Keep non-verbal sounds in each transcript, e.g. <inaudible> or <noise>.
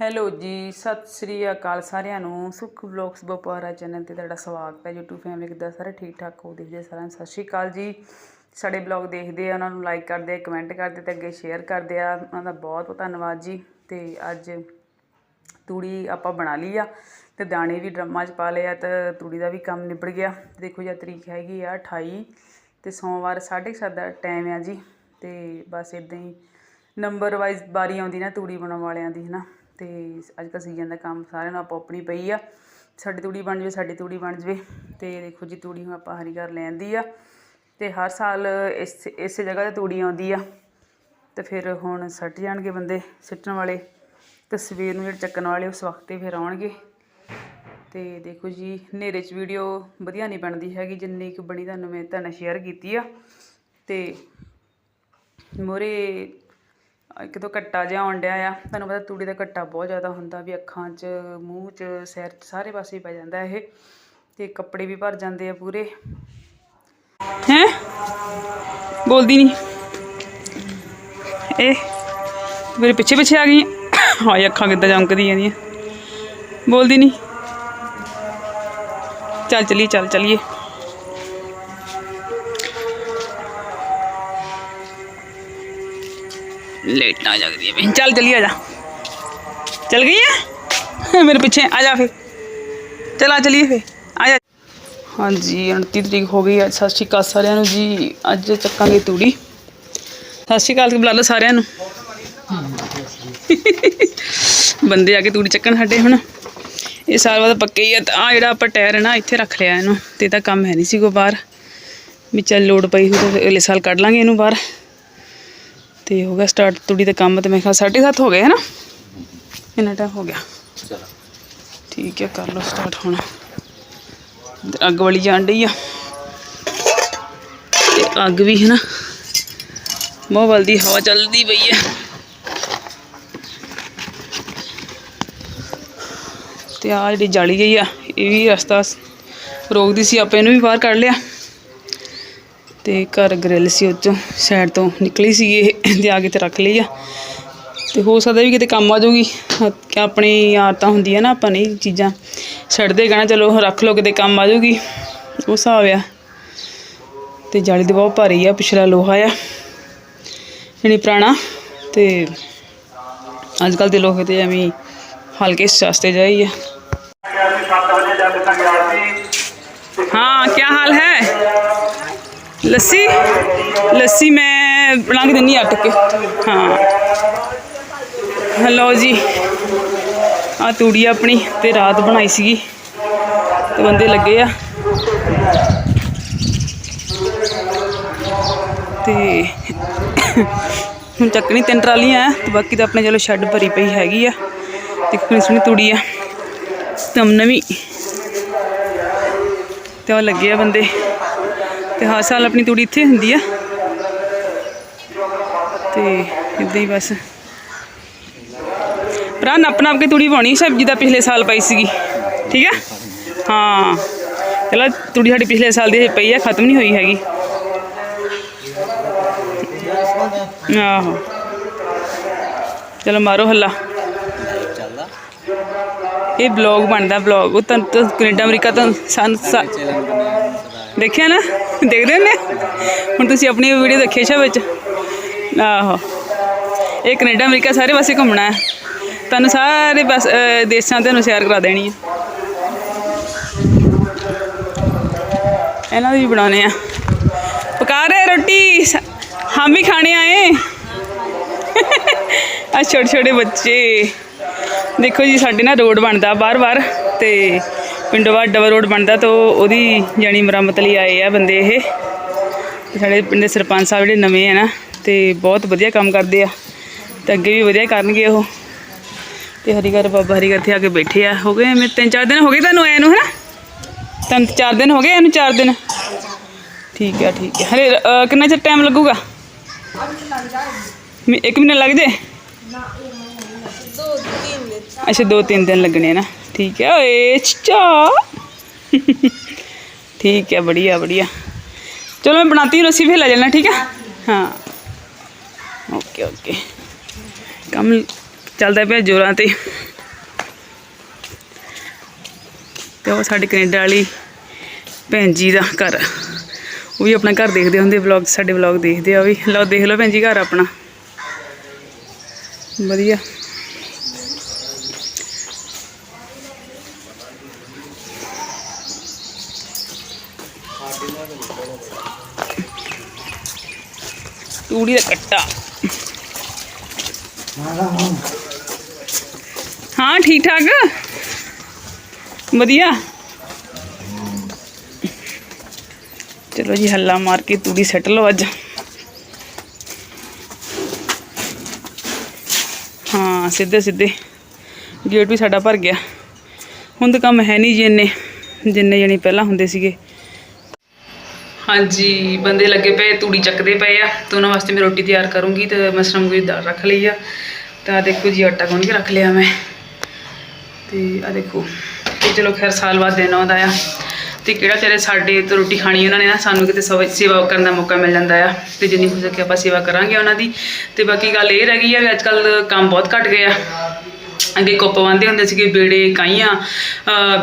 Hello ਜੀ, ਸਤਿ ਸ੍ਰੀ ਅਕਾਲ ਸਾਰਿਆਂ ਨੂੰ। ਸੁਖ ਵਲੌਗਸ ਬਪਾਰਾ ਚੈਨਲ ਤੇ ਤੁਹਾਡਾ ਸਵਾਗਤ ਹੈ। YouTube ਫੈਮਿਲੀ ਕਿੱਦਾਂ ਸਾਰੇ ਠੀਕ ਠਾਕ ਹੋ ਦੇਖਦੇ ਸਾਰਿਆਂ ਨੂੰ। ਸਤਿ ਸ੍ਰੀ ਅਕਾਲ ਜੀ। ਸਾਡੇ ਬਲੌਗ ਦੇਖਦੇ ਆ, ਉਹਨਾਂ ਨੂੰ ਲਾਈਕ ਕਰਦੇ ਆ ਕਮੈਂਟ ਕਰਦੇ ਤੇ ਅੱਗੇ ਸ਼ੇਅਰ ਕਰਦੇ ਆ। ਉਹਨਾਂ ਦਾ ਬਹੁਤ ਬਹੁਤ ਧੰਨਵਾਦ ਜੀ। ਤੇ ਅੱਜ ਤੂੜੀ ਆਪਾਂ ਬਣਾ ਲਈ ਆ ਤੇ ਦਾਣੇ ਵੀ ਡਰਮਾਂ 'ਚ ਪਾ ਲਏ ਆ ਤੇ ਤੂੜੀ ਦਾ ਵੀ ਕੰਮ ਨਿਬੜ ਗਿਆ। ਦੇਖੋ ਜੀ ਤਰੀਕ ਹੈਗੀ ਆ 28 ਤੇ ਸੋਮਵਾਰ 7:30 ਦਾ ਟਾਈਮ ਆ ਜੀ। ਤੇ ਬਸ ਇਦਾਂ ਹੀ ਨੰਬਰ ਵਾਈਜ਼ ਬਾਰੀ ਆਉਂਦੀ ਨਾ ਤੂੜੀ ਬਣਾਉਣ ਵਾਲਿਆਂ ਦੀ, ਹਨਾ। ਤੇ ਅੱਜ ਕੱਲ੍ਹ ਸੀਜ਼ਨ ਦਾ ਕੰਮ ਸਾਰਿਆਂ ਨੂੰ ਆਪੋ ਆਪਣੀ ਪਈ ਆ। ਸਾਡੀ ਤੂੜੀ ਬਣ ਜਵੇ, ਸਾਡੀ ਤੂੜੀ ਬਣ ਜਵੇ। ਤੇ ਦੇਖੋ ਜੀ ਤੂੜੀ ਹੁਣ ਆਪਾਂ ਹਰੀ ਘਰ ਲੈਂਦੀ ਆ। ਤੇ ਹਰ ਸਾਲ ਇਸ, ਇਸੇ ਜਗ੍ਹਾ ਤੇ ਤੂੜੀ ਆਉਂਦੀ ਆ। ਤੇ ਫਿਰ ਹੁਣ ਸੱਟ ਜਾਣਗੇ ਬੰਦੇ ਸਿੱਟਣ ਵਾਲੇ। ਤਸਵੀਰ ਨੂੰ ਜਿਹੜੇ ਚੱਕਣ ਵਾਲੇ ਉਸ ਵਕਤ ਤੇ ਫਿਰ ਆਉਣਗੇ। ਤੇ ਦੇਖੋ ਜੀ, ਹਨੇਰੇ 'ਚ ਵੀਡੀਓ ਵਧੀਆ ਨਹੀਂ ਬਣਦੀ ਹੈਗੀ। ਜਿੰਨੀ ਕੁ ਬਣੀ ਤੁਹਾਨੂੰ ਮੈਂ ਤੁਹਾਨੂੰ ਸ਼ੇਅਰ ਕੀਤੀ ਆ। ਤੇ ਮੋਰੇ ਇੱਕ ਤੋਂ ਕੱਟਾ ਜਿਹਾ ਆਉਣ ਡਿਆ ਆ। ਤੁਹਾਨੂੰ ਪਤਾ ਤੂੜੀ ਦਾ ਕੱਟਾ ਬਹੁਤ ਜ਼ਿਆਦਾ ਹੁੰਦਾ ਵੀ ਅੱਖਾਂ 'ਚ, ਮੂੰਹ 'ਚ, ਸਿਰ 'ਚ ਸਾਰੇ ਪਾਸੇ ਪੈ ਜਾਂਦਾ ਇਹ ਤੇ ਕੱਪੜੇ ਵੀ ਭਰ ਜਾਂਦੇ ਆ ਪੂਰੇ। ਹੈ? ਬੋਲਦੀ ਨਹੀਂ ਇਹ ਮੇਰੇ ਪਿੱਛੇ ਪਿੱਛੇ ਆ ਗਈ ਹਾਏ, ਅੱਖਾਂ ਕਿੱਦਾਂ ਚਮਕਦੀਆਂ ਜਾਂਦੀਆਂ ਬੋਲਦੀ ਨਹੀਂ ਚੱਲ ਚਲੀਏ ਚੱਲ ਚਲੀਏ। ਲੇਟਾਂ ਜਗਦੀ ਹੈ ਚੱਲ ਚਲੀ ਆ ਜਾ। ਚਲ ਗਈ ਹੈ? ਮੇਰੇ ਪਿੱਛੇ, ਆ ਜਾ ਫੇ ਚਲਾ ਚਲੀਏ ਫੇ ਆ ਜਾ। ਹਾਂਜੀ 29 ਤਰੀਕ ਹੋ ਗਈ ਅੱਜ ਸਤਿ ਸ਼੍ਰੀ ਅਕਾਲ ਸਾਰਿਆਂ ਨੂੰ ਜੀ। ਅੱਜ ਚੱਕਾਂਗੇ ਤੂੜੀ। ਸਤਿ ਸ਼੍ਰੀ ਅਕਾਲ, ਬੁਲਾ ਲਓ ਸਾਰਿਆਂ ਨੂੰ। ਬੰਦੇ ਆ ਕੇ ਤੂੜੀ ਚੱਕਣ ਸਾਡੇ ਹੁਣ ਇਹ ਸਾਲ ਬਾਅਦ ਪੱਕੇ ਹੀ ਆ। ਤਾਂ ਆਹ ਜਿਹੜਾ ਆਪਾਂ ਟਾਇਰ ਹੈ ਨਾ, ਇੱਥੇ ਰੱਖ ਲਿਆ ਇਹਨੂੰ। ਤੇ ਤਾਂ ਕੰਮ ਹੈ ਨਹੀਂ ਸੀ ਕੋ ਬਾਹਰ। ਵੀ ਚੱਲ ਲੋਡ ਪਈ ਹੋਈ ਅਗਲੇ ਸਾਲ ਕੱਢ ਲਾਂਗੇ ਇਹਨੂੰ ਬਾਹਰ। ਤੇ ਹੋ ਗਿਆ ਸਟਾਰਟ ਤੂੜੀ ਦਾ ਕੰਮ ਤੇ ਮੈਂ ਕਿਹਾ 7:30 ਹੋ ਗਏ ਹੈ ਨਾ ਇੰਨਾ ਟਾਈਮ ਹੋ ਗਿਆ। ਠੀਕ ਹੈ ਕਰ ਲਓ ਸਟਾਰਟ ਹੁਣ। ਅੱਗ ਵਾਲੀ ਜਾਣ ਡਈ ਆ। ਤੇ ਅੱਗ ਵੀ ਹੈ ਨਾ ਬਹੁਤ ਬਲਦੀ ਹਵਾ ਚੱਲਦੀ ਪਈ ਹੈ ਤੇ ਆ ਜਿਹੜੀ ਜਾਲੀ ਗਈ ਆ ਇਹ ਵੀ ਰਸਤਾ ਰੋਕਦੀ ਸੀ ਆਪਾਂ ਇਹਨੂੰ ਵੀ ਬਾਹਰ ਕੱਢ ਲਿਆ। ਤੇ ਘਰ ਗ੍ਰਿਲ ਸੀ ਉਹ 'ਚੋਂ ਸਾਈਡ ਤੋਂ ਨਿਕਲੀ ਸੀ ਇਹ ਤੇ ਆ ਕੇ ਤੇ ਰੱਖ ਲਈ ਆ। ਤੇ ਹੋ ਸਕਦਾ ਵੀ ਕਿਤੇ ਕੰਮ ਆ ਜੂਗੀ ਆਪਣੀ ਆਦਤਾਂ ਹੁੰਦੀਆਂ ਨਾ ਆਪਾਂ ਨਹੀਂ ਚੀਜ਼ਾਂ ਛੱਡਦੇ ਕਹਿਣਾ ਚਲੋ ਰੱਖ ਲਓ ਕਿਤੇ ਕੰਮ ਆ ਜੂਗੀ ਉਹ ਹਿਸਾਬ ਆ। ਤੇ ਜਾਲੀ ਦੇ ਬਹੁਤ ਭਾਰੀ ਆ ਪਿਛਲਾ ਲੋਹਾ ਆ। ਜਿਹੜੀ ਪੁਰਾਣਾ। ਤੇ ਅੱਜ ਕੱਲ ਦੇ ਲੋਕ ਤੇ ਐਵੇਂ ਹਲਕੇ ਸਸਤੇ ਜਾਈ ਆ। ਹਾਂ ਕੀ ਹਾਲ ਹੈ? ਲੱਸੀ ਲੱਸੀ ਮੈਂ ਬਣਾ ਕੇ ਦਿੰਨੀ ਆਟ ਕੇ। ਹਾਂ। ਹਲੋ ਜੀ ਆ ਤੂੜੀ ਆਪਣੀ ਤੇ ਰਾਤ ਬਣਾਈ ਸੀਗੀ। ਤੇ ਬੰਦੇ ਲੱਗੇ ਆ। ਤੇ ਹੁਣ ਚੱਕਣੀ ਤਿੰਨ ਟਰਾਲੀਆਂ ਆ, ਤੇ ਬਾਕੀ ਤਾਂ ਆਪਣੇ ਚਲੋ ਸ਼ੈੱਡ ਭਰੀ ਪਈ ਹੈਗੀ ਆ। ਤੇ ਕਿੰਨੀ ਸੋਹਣੀ ਤੂੜੀ ਆ। ਤਮ ਨਵੀਂ। ਤੇ ਉਹ ਲੱਗੇ ਆ ਬੰਦੇ। ਤੇ ਹਰ ਸਾਲ ਆਪਣੀ ਤੂੜੀ ਇੱਥੇ ਹੁੰਦੀ ਆ। ਤੇ ਇਦਾਂ ਹੀ ਬਸ। ਭਰਾ, ਨੱਪ ਨੱਪ ਕੇ ਤੂੜੀ ਪਾਉਣੀ ਸਬਜ਼ੀ ਦਾ ਪਿਛਲੇ ਸਾਲ ਪਾਈ ਸੀਗੀ। ਠੀਕ ਆ? ਹਾਂ। ਚਲੋ, ਤੂੜੀ ਸਾਡੀ ਪਿਛਲੇ ਸਾਲ ਦੀ ਪਈ ਆ, ਖਤਮ ਨਹੀਂ ਹੋਈ ਹੈਗੀ। ਆਹੋ। ਚਲੋ, ਮਾਰੋ ਹੱਲਾ। ਇਹ ਬਲੌਗ ਬਣਦਾ, ਬਲੌਗ। ਉਹ ਤਾਂ ਤਾਂ ਕੈਨੇਡਾ, ਅਮਰੀਕਾ ਤੋਂ ਸਾਨੂੰ ਦੇਖਿਆ ਨਾ? ਦੇਖਦੇ ਨੇ ਹੁਣ ਤੁਸੀਂ ਆਪਣੀ ਵੀਡੀਓ ਦੇਖੀ ਸ਼ਾ ਵਿੱਚ? ਆਹੋ। ਇਹ ਕੈਨੇਡਾ, ਅਮਰੀਕਾ ਸਾਰੇ ਪਾਸੇ ਘੁੰਮਣਾ ਹੈ। ਤੁਹਾਨੂੰ ਸਾਰੇ ਬਸ ਦੇਸ਼ਾਂ ਤੇ ਨੂੰ ਸ਼ੇਅਰ ਕਰਾ ਦੇਣੀ ਹੈ। ਇਹਨਾਂ ਦੀ ਵੀ ਬਣਾਉਣੇ ਆ। ਪਕਾ ਰਹੇ ਰੋਟੀ। ਹਮ ਵੀ ਖਾਣੇ ਆਏ। ਆ ਛੋਟੇ ਛੋਟੇ ਬੱਚੇ। ਦੇਖੋ ਜੀ, ਸਾਡੇ ਨਾ ਰੋਡ ਬਣਦਾ ਬਾਰ-ਬਾਰ ਤੇ ਪਿੰਡੋਂ ਬਾਹਰ ਡਬਲ ਰੋਡ ਬਣਦਾ ਤਾਂ ਉਹਦੀ ਜਾਣੀ ਮੁਰੰਮਤ ਲਈ ਆਏ ਆ ਬੰਦੇ ਇਹ। ਸਾਡੇ ਪਿੰਡ ਦੇ ਸਰਪੰਚ ਸਾਹਿਬ ਜਿਹੜੇ ਨਵੇਂ ਆ ਨਾ ਤੇ ਬਹੁਤ ਵਧੀਆ ਕੰਮ ਕਰਦੇ ਆ। ਤੇ ਅੱਗੇ ਵੀ ਵਧੀਆ ਕਰਨਗੇ ਉਹ। ਤੇ ਹਰੀਗਰ ਬਾਬਾ ਹਰੀਗਰ ਤੇ ਆ ਕੇ ਬੈਠੇ ਆ। ਹੋ ਗਏ ਮੈਂ ਤਿੰਨ ਚਾਰ ਦਿਨ ਹੋ ਗਏ ਤੁਹਾਨੂੰ ਆਏ ਨੂੰ ਹਨਾ? ਤਿੰਨ ਚਾਰ ਦਿਨ ਹੋ ਗਏ ਇਹਨੂੰ ਚਾਰ ਦਿਨ। ਠੀਕ ਹੈ ਠੀਕ ਹੈ ਹਰੇ ਕਿੰਨਾ ਚਿਰ ਟਾਈਮ ਲੱਗੂਗਾ? ਮੀ- ਇੱਕ ਮਹੀਨਾ ਲੱਗ ਜੇ? ਅੱਛਾ ਦੋ ਤਿੰਨ ਦਿਨ ਲੱਗਣੇ ਨਾ। ठीक है ओए चचा ठीक है बढ़िया बढ़िया चलो मैं बनाती हूँ रस्सी फिर ले जाना ठीक है हाँ ओके ओके ਕੰਮ ਚੱਲਦਾ ਪਿਆ ਜੋਰਾਂ ਤੇ। ਤੇ ਉਹ ਸਾਡੇ ਕੈਨੇਡਾ ਵਾਲੀ ਭੈਣ ਜੀ ਦਾ ਘਰ। ਉਹ ਵੀ ਆਪਣਾ ਘਰ ਦੇਖਦੇ ਹੁੰਦੇ ਵਲੌਗ ਸਾਡੇ ਵਲੌਗ ਦੇਖਦੇ ਆ ਵੀ। ਲਓ, ਦੇਖ ਲਓ ਭੈਣ ਜੀ, ਘਰ ਆਪਣਾ। ਵਧੀਆ। ਤੂੜੀ ਦਾ ਕੱਟਾ ਹਾਂ ਠੀਕ ਠਾਕ ਵਧੀਆ ਚਲੋ ਜੀ ਹੱਲਾ ਮਾਰ ਕੇ ਤੂੜੀ ਸੱਟ ਲਓ ਅੱਜ ਹਾਂ ਸਿੱਧੇ ਸਿੱਧੇ ਗੇਟ ਵੀ ਸਾਡਾ ਭਰ ਗਿਆ ਹੁਣ ਤਾਂ ਕੰਮ ਹੈ ਨਹੀਂ ਜੀ ਇੰਨੇ ਜਿੰਨੇ ਜਣੇ ਪਹਿਲਾਂ ਹੁੰਦੇ ਸੀਗੇ ਹਾਂਜੀ, ਬੰਦੇ ਲੱਗੇ ਪਏ, ਤੂੜੀ ਚੱਕਦੇ ਪਏ ਆ, ਤੇ ਉਹਨਾਂ ਵਾਸਤੇ ਮੈਂ ਰੋਟੀ ਤਿਆਰ ਕਰੂੰਗੀ ਤੇ ਮਸਰਮ ਦੀ ਦਾਲ ਰੱਖ ਲਈ ਆ। ਤਾਂ ਆਹ ਦੇਖੋ ਜੀ, ਆਟਾ ਗੁੰਨ ਕੇ ਰੱਖ ਲਿਆ ਮੈਂ। ਤੇ ਆ ਦੇਖੋ, ਤੇ ਚਲੋ ਖੈਰ ਸਾਲ ਬਾਅਦ ਦਿਨ ਆਉਂਦਾ ਆ। ਤੇ ਕਿਹੜਾ ਤੇਰੇ ਸਾਡੇ ਤੋਂ ਰੋਟੀ ਖਾਣੀ ਉਹਨਾਂ ਨੇ ਨਾ, ਸਾਨੂੰ ਕਿਤੇ ਸਵਾ- ਸੇਵਾ ਕਰਨ ਦਾ ਮੌਕਾ ਮਿਲ ਜਾਂਦਾ ਆ। ਤੇ ਜਿੰਨੀ ਹੋ ਸਕੇ ਆਪਾਂ ਸੇਵਾ ਕਰਾਂਗੇ ਉਹਨਾਂ ਦੀ। ਤੇ ਬਾਕੀ ਗੱਲ ਇਹ ਰਹਿ ਗਈ ਆ ਵੀ ਅੱਜ ਕੱਲ ਕੰਮ ਬਹੁਤ ਘਟ ਗਿਆ ਅੱਗੇ ਕੁੱਪ ਬੰਨ੍ਹਦੇ ਹੁੰਦੇ ਸੀਗੇ, ਬੇੜੇ ਕਾਈਆਂ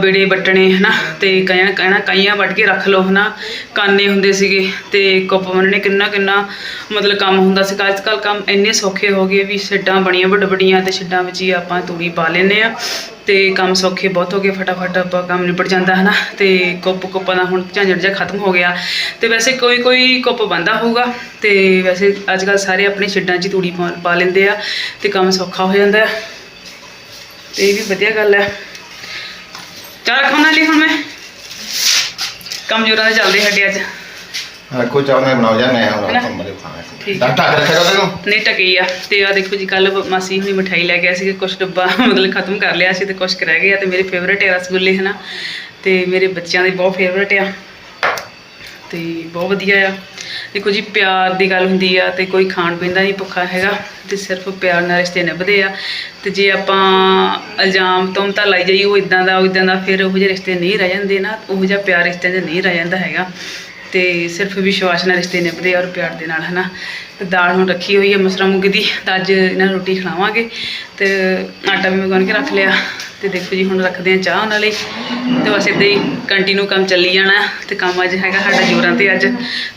ਬੇੜੇ ਵੱਟਣੇ, ਹਨਾ, ਤੇ ਕਹਿਣਾ ਕਹਿਣਾ ਕਾਈਆਂ ਵੱਢ ਕੇ ਰੱਖ ਲਓ, ਹਨਾ, ਕਾਨੇ ਹੁੰਦੇ ਸੀਗੇ, ਤੇ ਕੁੱਪ ਬੰਨਣੇ ਕਿੰਨਾ ਕਿੰਨਾ ਮਤਲਬ ਕੰਮ ਹੁੰਦਾ ਸੀ ਅੱਜ ਕੱਲ ਕੰਮ ਇੰਨੇ ਸੌਖੇ ਹੋ ਗਏ ਵੀ ਛੱਡਾਂ ਬਣੀਆਂ ਵੱਡ ਵੱਡੀਆਂ ਤੇ ਛੱਡਾਂ ਵਿੱਚ ਹੀ ਆਪਾਂ ਤੂੜੀ ਪਾ ਲੈਨੇ ਆ, ਤੇ ਕੰਮ ਸੌਖੇ ਬਹੁਤ ਹੋ ਗਏ, ਫਟਾਫਟ ਆਪਾਂ ਕੰਮ ਨਿਬੜ ਜਾਂਦਾ, ਹਨਾ, ਤੇ ਕੁੱਪ, ਕੁੱਪਾਂ ਦਾ ਹੁਣ ਝੰਜਟ ਜਿਹਾ ਖਤਮ ਹੋ ਗਿਆ। ਤੇ ਵੈਸੇ ਕੋਈ ਕੋਈ ਕੁੱਪ ਬੰਦਾ ਹੋਊਗਾ, ਤੇ ਵੈਸੇ ਅੱਜ ਕੱਲ ਸਾਰੇ ਆਪਣੇ ਛੱਡਾਂ 'ਚ ਹੀ ਤੂੜੀ ਪਾ- ਪਾ ਲੈਂਦੇ ਆ, ਤੇ ਕੰਮ ਸੌਖਾ ਹੋ ਜਾਂਦਾ। ਹੈ ਤੇ ਇਹ ਵੀ ਵਧੀਆ ਗੱਲ ਹੈ ਚਾਹ ਰੱਖਣ ਵਾਲੀ ਹੁਣ ਮੈਂ। ਕਮਜ਼ੋਰਾਂ ਦੇ ਚੱਲਦੇ ਸਾਡੇ ਅੱਜ। ਰੱਖੋ ਚਾਹ ਮੈਂ ਬਣਾਉ ਜਾ ਮੈਂ ਹੁਣ ਹੈਨਾ? ਕੰਮ ਮਰੇ ਖਾਣਾ ਠੀਕ ਡਾਕਟਰ ਆ। ਰੱਖੇਗਾ ਤੈਨੂੰ? ਨਹੀਂ ਟਕੀ ਆ। ਤੇ ਆ ਦੇਖੋ ਜੀ ਕੱਲ ਮਾਸੀ ਹੁਣੀ ਮਠਾਈ ਲੈ ਗਿਆ ਸੀ ਕੁਝ ਡੱਬਾ <laughs> ਮਤਲਬ ਖਤਮ ਕਰ ਲਿਆ ਸੀ ਤੇ ਕੁਝ ਰਹਿ ਗਏ ਆ ਤੇ ਮੇਰੇ ਫੇਵਰੇਟ ਹੈ ਰਸਗੁੱਲੇ ਹਨਾ। ਤੇ ਮੇਰੇ ਬੱਚਿਆਂ ਦੇ ਬਹੁਤ ਫੇਵਰੇਟ ਆ। ਤੇ ਬਹੁਤ ਵਧੀਆ ਆ। ਦੇਖੋ ਜੀ, ਪਿਆਰ ਦੀ ਗੱਲ ਹੁੰਦੀ ਆ ਤੇ ਕੋਈ ਖਾਣ ਪੀਣ ਦਾ ਨਹੀਂ ਭੁੱਖਾ ਹੈਗਾ ਤੇ ਸਿਰਫ ਪਿਆਰ ਨਾਲ ਰਿਸ਼ਤੇ ਨਿਭਦੇ ਆ। ਤੇ ਜੇ ਆਪਾਂ ਇਲਜ਼ਾਮ ਤੋਂ ਤਾਂ ਲਾਈ ਜਾਈਏ, ਉਹ ਇਦਾਂ ਦਾ, ਉਹ ਇਦਾਂ ਦਾ, ਫਿਰ ਉਹ ਜਿਹੇ ਰਿਸ਼ਤੇ ਨਹੀਂ ਰਹਿ ਜਾਂਦੇ ਨਾ, ਉਹ ਜਿਹਾ ਪਿਆਰ ਰਿਸ਼ਤਿਆਂ 'ਚ ਨਹੀਂ ਰਹਿ ਜਾਂਦਾ ਹੈਗਾ। ਤੇ ਸਿਰਫ ਵਿਸ਼ਵਾਸ ਨਾਲ ਰਿਸ਼ਤੇ ਨਿਭਦੇ ਆ ਔਰ ਪਿਆਰ ਦੇ ਨਾਲ, ਹਨਾ। ਤੇ ਦਾਲ ਹੁਣ ਰੱਖੀ ਹੋਈ ਹੈ ਮਸਰਾ ਮੂੰਗੀ ਦੀ, ਤਾਂ ਅੱਜ ਇਹਨਾਂ ਨੂੰ ਰੋਟੀ ਖਿਲਾਵਾਂਗੇ। ਤੇ ਆਟਾ ਵੀ ਮੈਂ ਗੁੰਨ ਕੇ ਰੱਖ ਲਿਆ। ਤੇ ਦੇਖੋ ਜੀ, ਹੁਣ ਰੱਖਦੇ ਆ ਚਾਹ ਉਹਨਾਂ ਲਈ। ਤੇ ਬਸ ਏਦਾਂ ਹੀ ਕੰਟੀਨਿਊ ਕੰਮ ਚੱਲੀ ਜਾਣਾ ਤੇ ਕੰਮ ਅੱਜ ਹੈਗਾ ਸਾਡਾ ਜੋਰਾਂ ਤੇ ਅੱਜ।